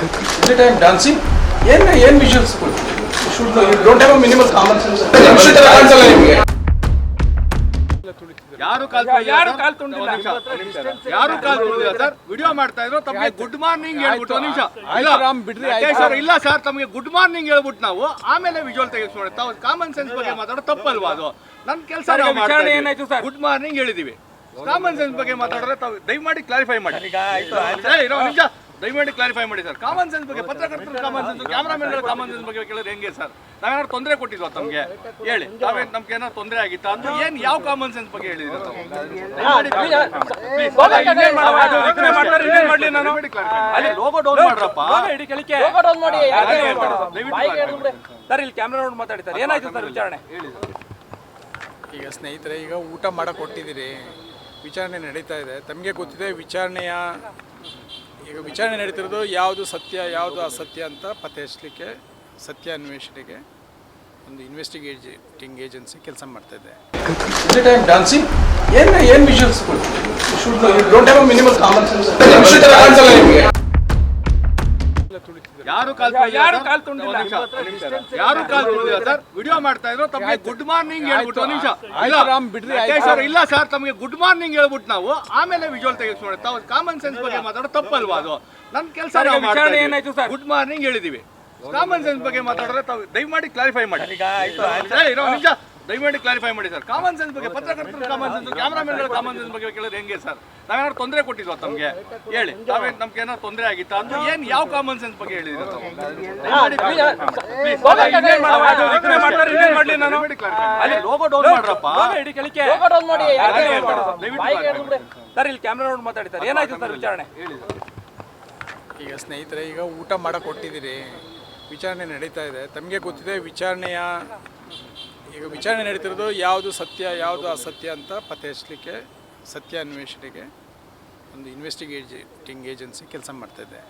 Every time dancing ಏನು ಏನು visions should don't have minimal common sense ಕಾಣಿಸಲ್ಲ ನಿಮಗೆ ಯಾರು ಕಾಲ್ ಯಾರು ಕಾಲ್ ತುಂಡಿಲ್ಲ. ಯಾರು ಕಾಲ್ ತುಂಡಿಲ್ಲ ಸರ್? ವಿಡಿಯೋ ಮಾಡ್ತಾ ಇದ್ರು ತಮಗೆ ಗುಡ್ ಮಾರ್ನಿಂಗ್ ಹೇಳ್ಬಿಟ್ಟು ಒಂದು ನಿಮಿಷ. ಬಿಡ್ರಿ, ಸರ್ ಇಲ್ಲ ಸರ್ ತಮಗೆ ಗುಡ್ ಮಾರ್ನಿಂಗ್ ಹೇಳ್ಬಿಟ್ಟು ನಾವು ಆಮೇಲೆ ವಿಜುವಲ್ ತೆಗೆಸ್ಕೊಂಡು ತಾವು ಕಾಮನ್ ಸೆನ್ಸ್ ಬಗ್ಗೆ ಮಾತಾಡೋ ತಪ್ಪಲ್ವಾ ಅದು? ನನ್ನ ಕೆಲಸ ಏನಾಯ್ತು ಸರ್? ಗುಡ್ ಮಾರ್ನಿಂಗ್ ಹೇಳಿದೀವಿ. ಕಾಮನ್ ಸೆನ್ಸ್ ಬಗ್ಗೆ ಮಾತಾಡಿದ್ರೆ ತಾವು ದಯಮಾಡಿ ಕ್ಲಾರಿಫೈ ಮಾಡಿ. ಇರೋ ಒಂದ್ ನಿಮಿಷ ದಯಮಾಡಿ ಕ್ಲಾರಿಫೈ ಮಾಡಿ ಸರ್. ಕಾಮನ್ ಸೆನ್ಸ್ ಬಗ್ಗೆ ಪತ್ರಕರ್ತರ ಕಾಮನ್ ಸೆನ್ಸ್ ಕ್ಯಾಮ್ರಾಮನ್ಗಳ ಕಾಮನ್ ಸೆನ್ಸ್ ಬಗ್ಗೆ ಕೇಳಿದ್ರೆ ಹೆಂಗೆ ಸರ್? ನಾವೇನಾದ್ರು ತೊಂದರೆ ಕೊಟ್ಟಿದ್ವಾ ತಮಗೆ? ಹೇಳಿ. ನಾವೇ ನಮ್ಗೆ ಏನಾದ್ರು ತೊಂದರೆ ಆಗಿತ್ತಾ? ಅಂದ್ರೆ ಏನ್ ಯಾವ ಕಾಮನ್ ಸೆನ್ಸ್ ಬಗ್ಗೆ ಹೇಳಿದ್ರೆ. ಅಲ್ಲಿ ಲೋಗೋ ಡೌನ್ ಮಾಡ್ರಪ್ಪ. ಸರ್. ಇಲ್ಲಿ ಕ್ಯಾಮ್ರಾ ನೋಡಿ ಮಾತಾಡಿ ಸರ್ ಏನಾಯ್ತು ಸರ್ ವಿಚಾರಣೆ? ಈಗ ಸ್ನೇಹಿತರೆ ಈಗ ಊಟ ಮಾಡಕ್ಕೆ ಕೊಟ್ಟಿದ್ದೀರಿ. ವಿಚಾರಣೆ ನಡೀತಾ ಇದೆ. ತಮಗೆ ಗೊತ್ತಿದೆ ವಿಚಾರಣೆಯ ಈಗ ವಿಚಾರಣೆ ನಡೀತಿರೋದು ಯಾವುದು ಸತ್ಯ ಯಾವುದು ಅಸತ್ಯ ಅಂತ ಪತ್ತೆ ಹಚ್ಚಲಿಕ್ಕೆ ಸತ್ಯ ಅನ್ವೇಷಣೆಗೆ ಒಂದು ಇನ್ವೆಸ್ಟಿಗೇಟಿಂಗ್ ಏಜೆನ್ಸಿ ಕೆಲಸ ಮಾಡ್ತಾ ಇದೆ. ಎವ್ರಿ ಟೈಮ್ ಡಾನ್ಸಿಂಗ್ ಏನು ಏನ್ ವಿಷನ್ಸ್ ಶುಡ್ ಯಾರು ಕಾಲ್ ಯಾರು ಕಾಲ್ ತುಂಡಿಲ್ಲ. ಯಾರು ಕಾಲ್ ಸರ್? ವಿಡಿಯೋ ಮಾಡ್ತಾ ಇದ್ರು ತಮಗೆ ಗುಡ್ ಮಾರ್ನಿಂಗ್ ಹೇಳ್ಬಿಟ್ಟು ಒಂದ್ ನಿಮಿಷ. ಇಲ್ಲ ಸರ್ ಇಲ್ಲ ಸರ್ ತಮಗೆ ಗುಡ್ ಮಾರ್ನಿಂಗ್ ಹೇಳ್ಬಿಟ್ಟು ನಾವು ಆಮೇಲೆ ವಿಜುವಲ್ ತೆಗೆಸ್ಕೊಂಡು ತಾವು ಕಾಮನ್ ಸೆನ್ಸ್ ಬಗ್ಗೆ ಮಾತಾಡೋ ತಪ್ಪಲ್ವಾ ಅದು? ನನ್ನ ಕೆಲಸ ಏನಾಯ್ತು ಸರ್? ಗುಡ್ ಮಾರ್ನಿಂಗ್ ಹೇಳಿದೀವಿ. ಕಾಮನ್ ಸೆನ್ಸ್ ಬಗ್ಗೆ ಮಾತಾಡಿದ್ರೆ ತಾವು ದಯಮಾಡಿ ಕ್ಲಾರಿಫೈ ಮಾಡಿ. ದಯಮಾಡಿ ಕ್ಲಾರಿಫೈ ಮಾಡಿ ಸರ್. ಕಾಮನ್ ಸೆನ್ಸ್ ಬಗ್ಗೆ ಪತ್ರಕರ್ತರ ಕಾಮನ್ ಸೆನ್ಸ್ ಕ್ಯಾಮ್ರಾಮನ್ಗಳ ಕಾಮನ್ ಸೆನ್ಸ್ ಬಗ್ಗೆ ಕೇಳಿದ್ರೆ ಹೆಂಗೆ ಸರ್? ನಾವೇನಾದ್ರು ತೊಂದರೆ ಕೊಟ್ಟಿದ್ವಾ ತಮಗೆ? ಹೇಳಿ. ನಾವೇ ನಮ್ಗೆ ಏನಾದ್ರು ತೊಂದರೆ ಆಗಿತ್ತಾ? ಅಂದ್ರೆ ಏನ್ ಯಾವ ಕಾಮನ್ ಸೆನ್ಸ್ ಬಗ್ಗೆ ಹೇಳಿದ್ರೆ. ಅಲ್ಲಿ ಲೋಗೋ ಡೌನ್ ಮಾಡ್ರಪ್ಪ. ಸರ್ ಇಲ್ಲಿ ಕ್ಯಾಮ್ರಾ ನೋಡಿ ಮಾತಾಡಿ ಸರ್ ಏನಾಯ್ತು ಸರ್ ವಿಚಾರಣೆ? ಈಗ ಸ್ನೇಹಿತರೆ ಈಗ ಊಟ ಮಾಡಕ್ಕೆ ಕೊಟ್ಟಿದ್ದೀರಿ. ವಿಚಾರಣೆ ನಡೀತಾ ಇದೆ. ತಮಗೆ ಗೊತ್ತಿದೆ ವಿಚಾರಣೆಯ ಈಗ ವಿಚಾರಣೆ ನಡೀತಿರೋದು ಯಾವುದು ಸತ್ಯ, ಯಾವುದು ಅಸತ್ಯ ಅಂತ ಪತ್ತೆ ಹಚ್ಚಲಿಕ್ಕೆ ಸತ್ಯ ಅನ್ವೇಷಣೆಗೆ ಒಂದು ಇನ್ವೆಸ್ಟಿಗೇಟಿಂಗ್ ಏಜೆನ್ಸಿ ಕೆಲಸ ಮಾಡ್ತಾ ಇದೆ.